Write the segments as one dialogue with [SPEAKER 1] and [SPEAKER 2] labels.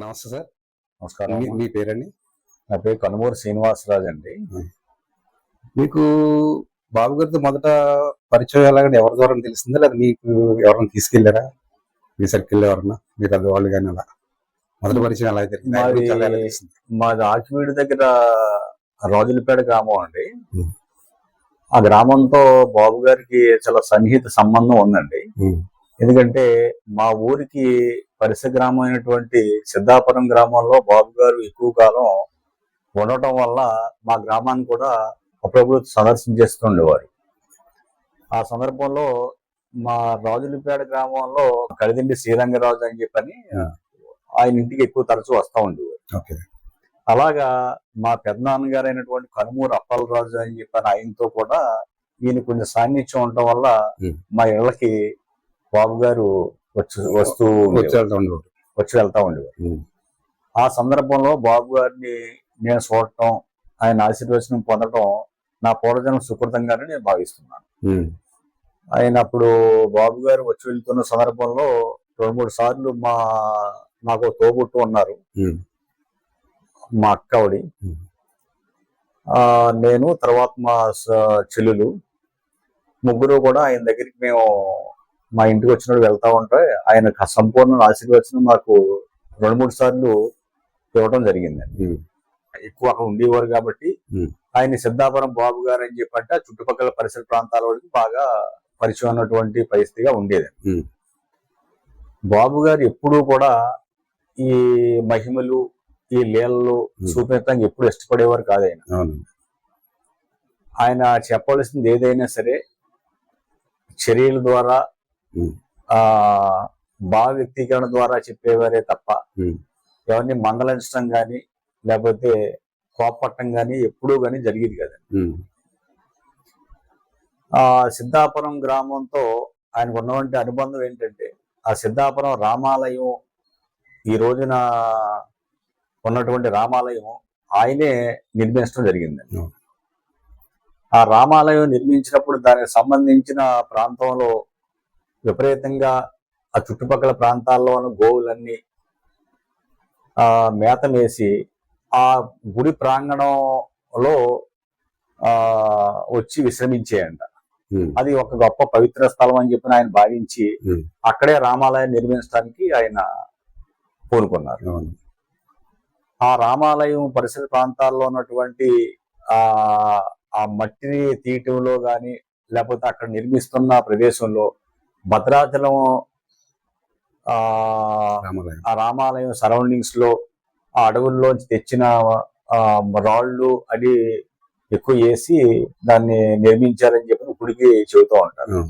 [SPEAKER 1] నమస్తే సార్.
[SPEAKER 2] నమస్కారం
[SPEAKER 1] మీ- మీ పేరండి?
[SPEAKER 2] నా పేరు కనుమూరు శ్రీనివాసరాజు అండి.
[SPEAKER 1] మీకు బాబు గారితో మొదట పరిచయం ఎలాగంటే ఎవరి ద్వారా తెలిసిందా? లేదా మీకు ఎవరైనా తీసుకెళ్ళారా మీ సర్కిల్ ఎవరన్నా? మీరు అది వాళ్ళు కానీ అలా? మొదటి పరిచయం ఎలా జరిగింది?
[SPEAKER 2] మాది ఆకివీడి దగ్గర రాజులపేట గ్రామం అండి. ఆ గ్రామంతో బాబు గారికి చాలా సన్నిహిత సంబంధం ఉందండి. ఎందుకంటే మా ఊరికి పరిసర గ్రామం అయినటువంటి సిద్ధాపురం గ్రామంలో బాబు గారు ఎక్కువ కాలం ఉండటం వల్ల మా గ్రామాన్ని కూడా అప్పుడప్పుడు సందర్శించేస్తుండేవారు ఆ సందర్భంలో మా రాజులపేట గ్రామంలో కలిదిండి శ్రీరంగరాజు అని చెప్పని ఆయన ఇంటికి ఎక్కువ తరచూ వస్తూ ఉండేవారు.
[SPEAKER 1] ఓకే.
[SPEAKER 2] అలాగా మా పెద్దనాన్నగారు అయినటువంటి కనుమూరు అప్పలరాజు అని చెప్పని ఆయనతో కూడా ఈయన కొంచెం సాన్నిధ్యం ఉండటం వల్ల. మా ఇళ్ళకి బాబు గారు వస్తూ
[SPEAKER 1] వచ్చి. వెళ్తా ఉండేవారు.
[SPEAKER 2] ఆ సందర్భంలో బాబు గారిని నేను చూడటం ఆయన ఆశీర్వచనం పొందడం నా పూర్వజన్మ సుకృతంగానే నేను భావిస్తున్నాను. ఆయన అప్పుడు బాబు గారు వచ్చి వెళ్తున్న సందర్భంలో రెండు మూడు సార్లు మా నాకు తోబుట్టు ఉన్నారు. మా అక్కవిడి నేను తర్వాత మా చెల్లెలు. ముగ్గురు కూడా ఆయన దగ్గరికి మేము మా ఇంటికి వచ్చినప్పుడు వెళ్తా ఉంటే ఆయన సంపూర్ణ ఆశీర్వచనం మాకు రెండు మూడు సార్లు ఇవ్వడం జరిగిందండి ఎక్కువ అక్కడ ఉండేవారు కాబట్టి. ఆయన సిద్ధాపురం బాబు గారు అని చెప్పంటే ఆ చుట్టుపక్కల పరిసర ప్రాంతాల వాళ్ళకి బాగా పరిచయం ఉన్నటువంటి పరిస్థితిగా ఉండేది. బాబు గారు ఎప్పుడూ కూడా ఈ మహిమలు ఈ లీలలు. చూపించడానికి ఎప్పుడు ఇష్టపడేవారు కాదు ఆయన ఆయన చెప్పవలసింది ఏదైనా సరే చర్యల ద్వారా భావ వ్యక్తీకరణ ద్వారా చెప్పేవారే తప్ప ఎవరిని మందలించడం కానీ లేకపోతే కోపట్టం కానీ ఎప్పుడూ కానీ జరిగేది కదా ఆ సిద్ధాపురం గ్రామంతో ఆయనకు ఉన్నటువంటి అనుబంధం ఏంటంటే ఆ సిద్ధాపురం రామాలయం ఈ రోజున ఉన్నటువంటి రామాలయం ఆయనే నిర్మించడం జరిగింది. ఆ రామాలయం నిర్మించినప్పుడు దానికి సంబంధించిన ప్రాంతంలో విపరీతంగా ఆ చుట్టుపక్కల ప్రాంతాల్లో ఉన్న గోవులన్నీ ఆ మేత మేసి ఆ గుడి ప్రాంగణంలో ఆ వచ్చి విశ్రమించేయంట. అది ఒక గొప్ప పవిత్ర స్థలం అని చెప్పి ఆయన భావించి అక్కడే రామాలయం నిర్మించడానికి ఆయన
[SPEAKER 1] అవును.
[SPEAKER 2] ఆ రామాలయం పరిసర ప్రాంతాల్లో ఉన్నటువంటి ఆ ఆ మట్టిని తీయటంలో గాని లేకపోతే అక్కడ నిర్మిస్తున్న ప్రదేశంలో భద్రాచలం ఆ
[SPEAKER 1] రామాలయం.
[SPEAKER 2] సరౌండింగ్స్లో ఆ అడవుల్లోంచి తెచ్చిన రాళ్ళు అది ఎక్కువ వేసి దాన్ని నిర్మించారని చెప్పి ఇప్పటికీ చెబుతూ ఉంటారు.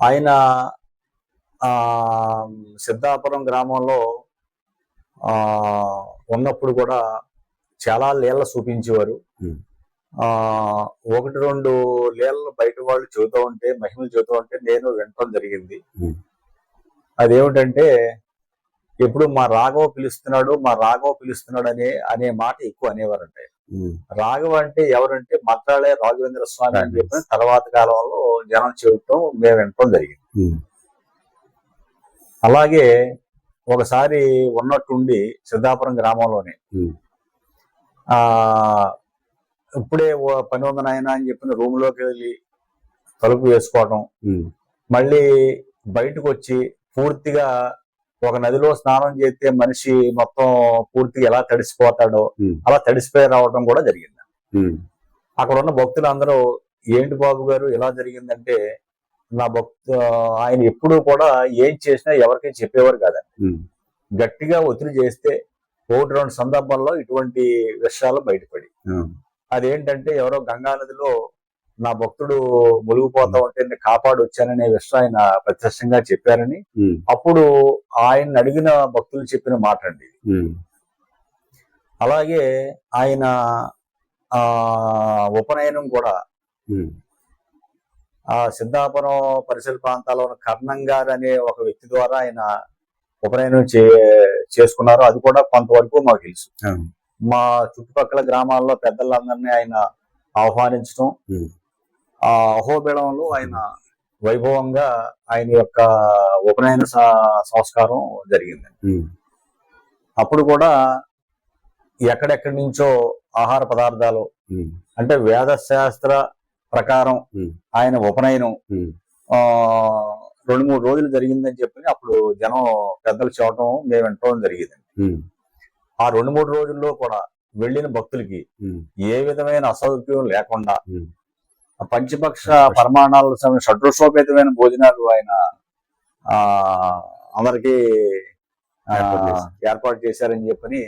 [SPEAKER 2] ఆయన ఆ సిద్ధాపురం గ్రామంలో ఆ ఉన్నప్పుడు కూడా చాలా లీల చూపించేవారు. ఆ ఒకటి రెండు లీలలు బయట వాళ్ళు చెబుతూ ఉంటే మహిమలు చెబుతూ ఉంటే నేను వినటం జరిగింది. అదేమిటంటే ఎప్పుడు మా రాఘవ పిలుస్తున్నాడు మా రాఘవ పిలుస్తున్నాడు అనే అనే మాట ఎక్కువ అనేవారంట. రాఘవ అంటే ఎవరంటే మంత్రాలయ రాఘవేంద్ర స్వామి అని చెప్పిన తర్వాత కాలంలో జనం చెబుతాం మేము వినటం జరిగింది. అలాగే ఒకసారి ఉన్నట్టుండి సిద్ధాపురం గ్రామంలోనే ఆ ఇప్పుడే ఓ పని ఉంది నాయన అని చెప్పిన రూమ్లోకి వెళ్ళి తలుపు వేసుకోవడం
[SPEAKER 1] ఉమ్,
[SPEAKER 2] మళ్ళీ బయటకు వచ్చి పూర్తిగా ఒక నదిలో స్నానం చేస్తే మనిషి మొత్తం పూర్తిగా ఎలా తడిసిపోతాడో అలా తడిసిపోయి రావడం కూడా జరిగింది. అక్కడ ఉన్న భక్తులు అందరూ ఏంటి బాబు గారు ఎలా జరిగిందంటే నా భక్తు ఆయన ఎప్పుడూ కూడా ఏం చేసినా ఎవరికీ చెప్పేవారు కాదు
[SPEAKER 1] ఉమ్,
[SPEAKER 2] గట్టిగా ఒత్తిడి చేస్తే ఒకటి రెండు సందర్భాల్లో ఇటువంటి విషయాలు బయటపడి. అదేంటంటే ఎవరో గంగా నదిలో నా భక్తుడు మునిగిపోతా ఉంటే కాపాడు వచ్చాననే విషయం ఆయన ప్రత్యక్షంగా చెప్పారని. అప్పుడు ఆయన అడిగిన భక్తులు చెప్పిన మాట అండి అలాగే ఆయన ఆ ఉపనయనం కూడా ఆ సిద్ధాపురం పరిసర ప్రాంతాల్లో ఉన్న కర్ణం గారు అనే ఒక వ్యక్తి ద్వారా ఆయన ఉపనయనం చే చేసుకున్నారు. అది కూడా కొంతవరకు మాకు తెలుసు. మా చుట్టుపక్కల గ్రామాల్లో పెద్దలందరినీ ఆయన ఆహ్వానించడం ఆ అహోబిళంలో ఆయన వైభవంగా ఆయన యొక్క ఉపనయన సంస్కారం జరిగింది. అప్పుడు కూడా ఎక్కడెక్కడి నుంచో ఆహార పదార్థాలు అంటే వేద శాస్త్ర ప్రకారం ఆయన ఉపనయనం రెండు మూడు రోజులు జరిగిందని చెప్పి అప్పుడు జనం పెద్దలు చూడటం మేము వినటం జరిగింది.
[SPEAKER 1] ఉమ్,
[SPEAKER 2] ఆ రెండు మూడు రోజుల్లో కూడా వెళ్ళిన భక్తులకి ఏ విధమైన అసౌక్యం లేకుండా పంచపక్ష పరిమాణాల సమయం షడ్రోషోపేతమైన భోజనాలు ఆయన ఆ అందరికి
[SPEAKER 1] ఏర్పాటు చేశారు.
[SPEAKER 2] ఏర్పాటు చేశారని చెప్పని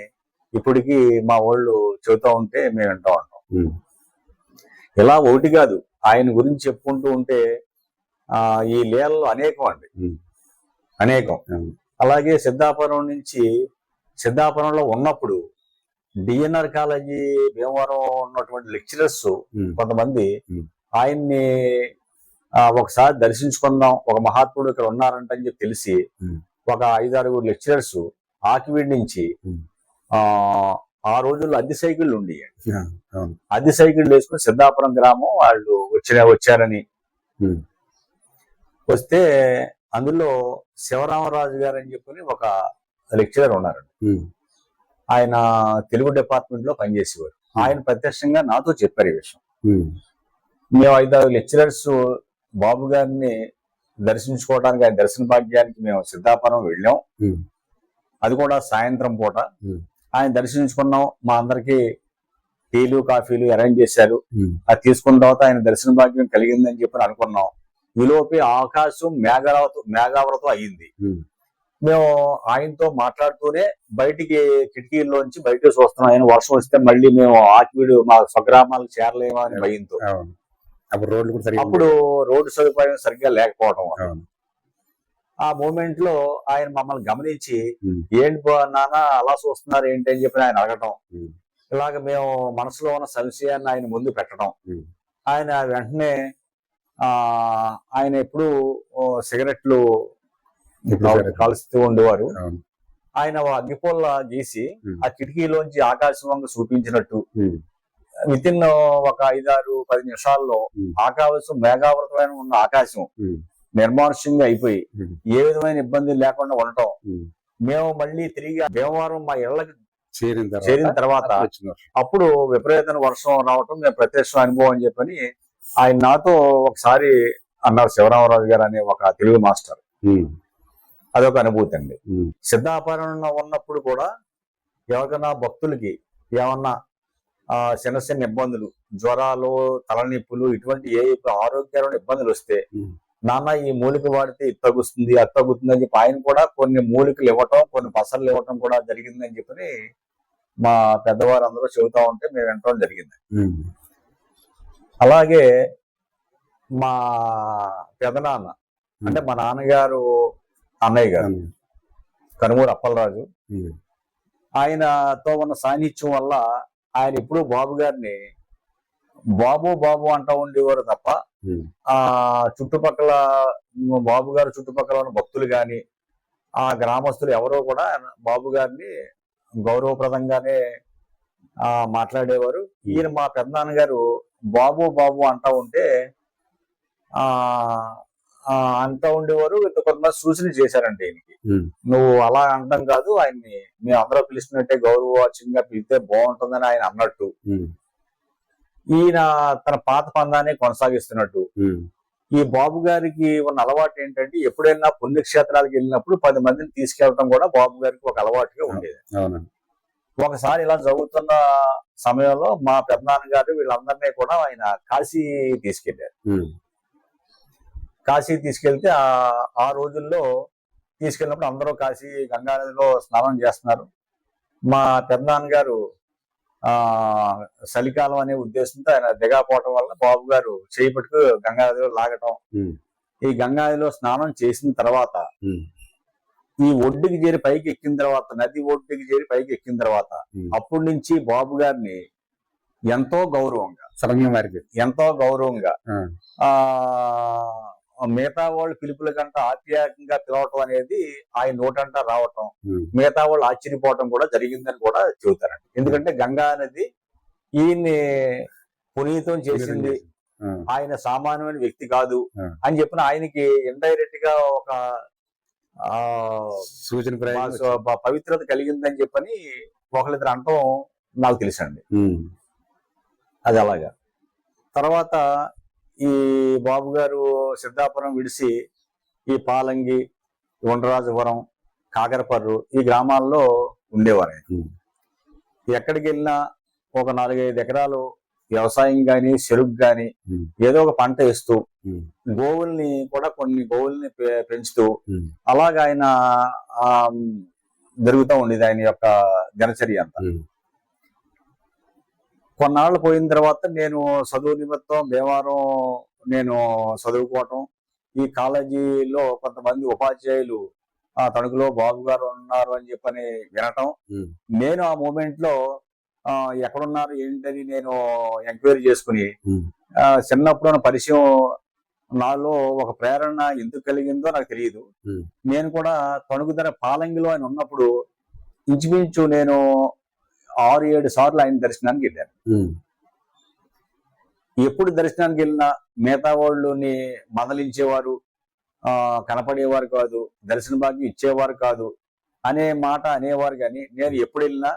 [SPEAKER 2] ఇప్పటికి మా వాళ్ళు చెబుతా ఉంటే మేము వింటా ఉంటాం. ఇలా ఒకటి కాదు ఆయన గురించి చెప్పుకుంటూ ఉంటే ఆ ఈ లీలలు అనేకం అండి. అనేకం. అలాగే సిద్ధాపురం నుంచి సిద్ధాపురంలో ఉన్నప్పుడు డిఎన్ఆర్ కాలేజీ భీమవరం ఉన్నటువంటి లెక్చరర్స్ కొంతమంది. ఆయన్ని ఒకసారి దర్శించుకుందాం ఒక మహాత్ముడు ఇక్కడ ఉన్నారంట అని చెప్పి తెలిసి. ఒక ఐదారుగురు లెక్చరర్స్ ఆకివీడి నుంచి. ఆ ఆ రోజుల్లో అద్దె సైకిళ్ళు ఉండి అద్దె సైకిళ్ళు వేసుకుని సిద్ధాపురం గ్రామం వాళ్ళు వచ్చిన వచ్చారని వస్తే అందులో శివరామరాజు గారు అని చెప్పని ఒక లెక్చరర్ ఉన్నారు
[SPEAKER 1] ఉమ్,
[SPEAKER 2] ఆయన తెలుగు డిపార్ట్మెంట్లో పనిచేసేవారు. ఆయన ప్రత్యక్షంగా నాతో చెప్పారు ఈ విషయం. మేము ఐదారు లెక్చరర్స్ బాబు గారిని దర్శించుకోవడానికి ఆయన దర్శన భాగ్యానికి మేము సిద్ధాపురం వెళ్ళాం. అది కూడా సాయంత్రం పూట. ఆయన దర్శించుకున్నాం. మా అందరికి టీలు కాఫీలు అరేంజ్ చేశారు. అది తీసుకున్న తర్వాత ఆయన దర్శన భాగ్యం కలిగిందని చెప్పి అనుకున్నాం. ఈలోపే ఆకాశం మేఘావృతం మేఘావృతం అయ్యింది మేము ఆయనతో మాట్లాడుతూనే బయటికి కిటికీల్లోంచి బయటకు చూస్తున్నాం ఆయన వర్షం వస్తే మళ్ళీ మేము ఆకివీడు మా స్వగ్రామాలకు చేరలేమో అని భయంతో.
[SPEAKER 1] అప్పుడు రోడ్లు కూడా సరిగ్గా
[SPEAKER 2] అప్పుడు రోడ్డు సదుపాయం సరిగ్గా లేకపోవడం ఆ మూమెంట్లో ఆయన మమ్మల్ని గమనించి ఏంటి బా నాన్న అలా చూస్తున్నారు ఏంటి? అని చెప్పి ఆయన అడగటం. ఇలాగ మేము మనసులో ఉన్న సంశయాన్ని ఆయన ముందు పెట్టడం. ఆయన వెంటనే ఆ ఆయన ఎప్పుడు సిగరెట్లు? కాలుస్తూ ఉండేవారు. ఆయన ఓ అగ్గిపుల్ల గీసి ఆ కిటికీలోంచి ఆకాశం వంక చూపించినట్టు. విత్ ఇన్ ఒక ఐదారు పది నిమిషాల్లో. ఆకాశం మేఘావృతమైన ఉన్న ఆకాశం నిర్మానుష్యంగా అయిపోయి ఏ విధమైన ఇబ్బంది లేకుండా ఉండటం. మేము మళ్ళీ తిరిగి భీమవరం మా ఇళ్ళకి
[SPEAKER 1] చేరిన తర్వాత.
[SPEAKER 2] అప్పుడు విపరీతమైన వర్షం రావటం మేము ప్రత్యక్ష అనుభవం అని చెప్పని ఆయన నాతో ఒకసారి అన్నారు శివరామరాజు గారు అనే ఒక తెలుగు మాస్టర్. అదొక అనుభూతి అండి.
[SPEAKER 1] ఉమ్,
[SPEAKER 2] సిద్ధాపరణ ఉన్నప్పుడు కూడా ఎవరికైనా భక్తులకి ఏమన్నా చిన్న చిన్న ఇబ్బందులు జ్వరాలు తలనొప్పులు ఇటువంటి ఏ ఆరోగ్యకరమైన ఇబ్బందులు వస్తే నాన్న ఈ మూలిక వాడితే ఇది తగ్గుతుంది అది తగ్గుతుంది అని చెప్పి ఆయన కూడా కొన్ని మూలికలు ఇవ్వటం కొన్ని పసర్లు ఇవ్వటం కూడా జరిగిందని చెప్పని మా పెద్దవారు అందరూ చెబుతా ఉంటే మేము వినటం జరిగింది. అలాగే మా పెదనాన్న అంటే మా నాన్నగారు అన్నయ్య గారు. కనుమూరు అప్పలరాజు. ఆయనతో ఉన్న సాన్నిధ్యం వల్ల ఆయన ఎప్పుడూ బాబు గారిని బాబు బాబు అంటా ఉండేవారు తప్ప ఆ చుట్టుపక్కల బాబు గారు చుట్టుపక్కల ఉన్న భక్తులు గాని ఆ గ్రామస్తులు ఎవరో కూడా బాబు గారిని గౌరవప్రదంగానే ఆ మాట్లాడేవారు. ఈయన మా పెద్దనాన్న గారు బాబు బాబు అంటా ఉంటే ఆ ఆ, అంటా ఉండేవారు. కొంతమంది సూచన చేశారంటే ఈయనకి. నువ్వు అలా అంటాం కాదు ఆయన్ని మేము అందరూ పిలుస్తున్నట్టే గౌరవవాచ్యంగా పిలిస్తే బాగుంటుందని ఆయన అన్నట్టు. ఈయన తన పాత పందాన్ని కొనసాగిస్తున్నట్టు. ఈ బాబు గారికి ఉన్న అలవాటు ఏంటంటే ఎప్పుడైనా పుణ్యక్షేత్రాలకు వెళ్ళినప్పుడు పది మందిని తీసుకెళ్ళడం కూడా బాబు గారికి ఒక అలవాటుగా ఉండేది. ఒకసారి ఇలా జరుగుతున్న సమయంలో మా పెద్దనాన్న గారు వీళ్ళందరినీ కూడా ఆయన కాశీ
[SPEAKER 1] తీసుకెళ్ళారు
[SPEAKER 2] కాశీ తీసుకెళ్తే ఆ ఆ రోజుల్లో తీసుకెళ్ళినప్పుడు అందరూ కాశీ గంగా నదిలో స్నానం చేస్తున్నారు. మా పెద్దనాన్న గారు ఆ చలికాలం అనే ఉద్దేశంతో ఆయన దిగాపోవటం వల్ల బాబు గారు చేయి పట్టుకు గంగా నదిలో లాగటం ఈ గంగా నదిలో స్నానం చేసిన తర్వాత ఈ ఒడ్డుకి చేరి పైకి ఎక్కిన తర్వాత నది ఒడ్డుకి చేరి పైకి ఎక్కిన తర్వాత. అప్పటి నుంచి బాబు గారిని ఎంతో గౌరవంగా
[SPEAKER 1] సడన్గా మారిపోయింది
[SPEAKER 2] ఎంతో గౌరవంగా
[SPEAKER 1] ఆ
[SPEAKER 2] మిగతా వాళ్ళు పిలుపుల కంట ఆప్యాయంగా పిలవటం అనేది ఆయన నోటంట రావటం. మిగతా వాళ్ళు ఆశ్చర్యపోవటం కూడా జరిగిందని కూడా చెబుతారండి ఎందుకంటే గంగా నది ఈయన్ని పునీతం చేసింది. ఆయన సామాన్యమైన వ్యక్తి కాదు. అని చెప్పిన ఆయనకి ఇండైరెక్ట్గా ఒక ఆ,
[SPEAKER 1] సూచన
[SPEAKER 2] పవిత్రత కలిగిందని చెప్పని ఒకళ్ళిద్దరు అంటాం నాకు తెలుసండి. అది అలాగా. తర్వాత ఈ బాబు గారు సిద్ధాపురం విడిసి ఈ పాలంగి ఉండరాజపురం కాకరపర్రు ఈ గ్రామాల్లో ఉండేవారు ఎక్కడికి వెళ్ళినా ఒక నాలుగైదు ఎకరాలు వ్యవసాయం గాని చెరుకు గాని
[SPEAKER 1] ఉమ్,
[SPEAKER 2] ఏదో ఒక పంట వేస్తూ గోవుల్ని కూడా కొన్ని గోవుల్ని పెంచుతూ అలాగ ఆయన ఆ, జరుగుతూ ఉండేది ఆయన యొక్క దినచర్య అంతా. కొన్నాళ్ళు పోయిన తర్వాత నేను చదువు నిమిత్తం భీమవరం నేను చదువుకోవటం. ఈ కాలేజీలో కొంతమంది ఉపాధ్యాయులు ఆ తణుకులో బాబు గారు ఉన్నారు అని చెప్పని వినటం. నేను ఆ మూమెంట్లో ఎక్కడున్నారు? ఏంటని నేను ఎంక్వైరీ చేసుకుని చిన్నప్పుడు పరిచయం నాలో ఒక ప్రేరణ ఎందుకు కలిగిందో నాకు తెలియదు. నేను కూడా తణుకు ధర పాలంగిలో ఆయన ఉన్నప్పుడు ఇంచుమించు నేను ఆరు ఏడు సార్లు ఆయన దర్శనానికి వెళ్ళాను
[SPEAKER 1] ఉమ్,
[SPEAKER 2] ఎప్పుడు దర్శనానికి వెళ్ళినా మిగతా వాళ్ళని మందలించేవారు ఆ కనపడేవారు కాదు దర్శన భాగ్యం ఇచ్చేవారు కాదు అనే మాట అనేవారు కానీ నేను ఎప్పుడు వెళ్ళినా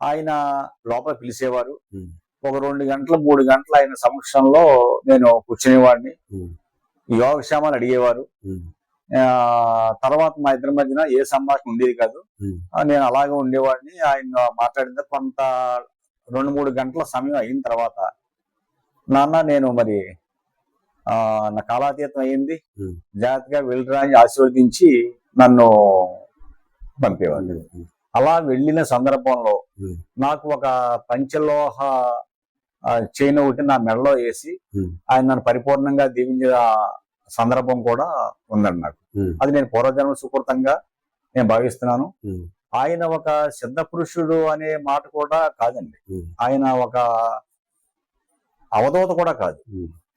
[SPEAKER 2] ఆయన లోపల పిలిచేవారు. ఒక రెండు గంటలు మూడు గంటలు ఆయన సమక్షంలో నేను కూర్చునేవాడిని. యోగక్షేమాలు అడిగేవారు. తర్వాత మా ఇద్దరి మధ్యన ఏ సంభాషణ ఉండేది కాదు. నేను అలాగే ఉండేవాడిని. ఆయన మాట్లాడిన కొంత రెండు మూడు గంటల సమయం అయిన తర్వాత నాన్న నేను మరి నా కాలాతీతం అయింది. జాగ్రత్తగా వెళ్ళరా అని ఆశీర్వదించి నన్ను పంపేవాడు. అలా వెళ్ళిన సందర్భంలో నాకు ఒక పంచలోహ చైన్ ఒకటి నా మెడలో వేసి ఆయన నన్ను పరిపూర్ణంగా దీవించిన సందర్భం కూడా ఉందండి నాకు. అది నేను పూర్వజన్మ సుకృతంగా నేను భావిస్తున్నాను. ఆయన ఒక సిద్ధ పురుషుడు అనే మాట కూడా కాదండి. ఆయన ఒక అవధూత కూడా కాదు.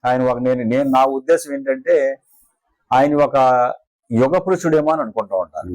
[SPEAKER 2] ఆయన ఒక నేను నేను నా ఉద్దేశం ఏంటంటే ఆయన ఒక యుగ పురుషుడేమో అని అనుకుంటూ ఉంటాను.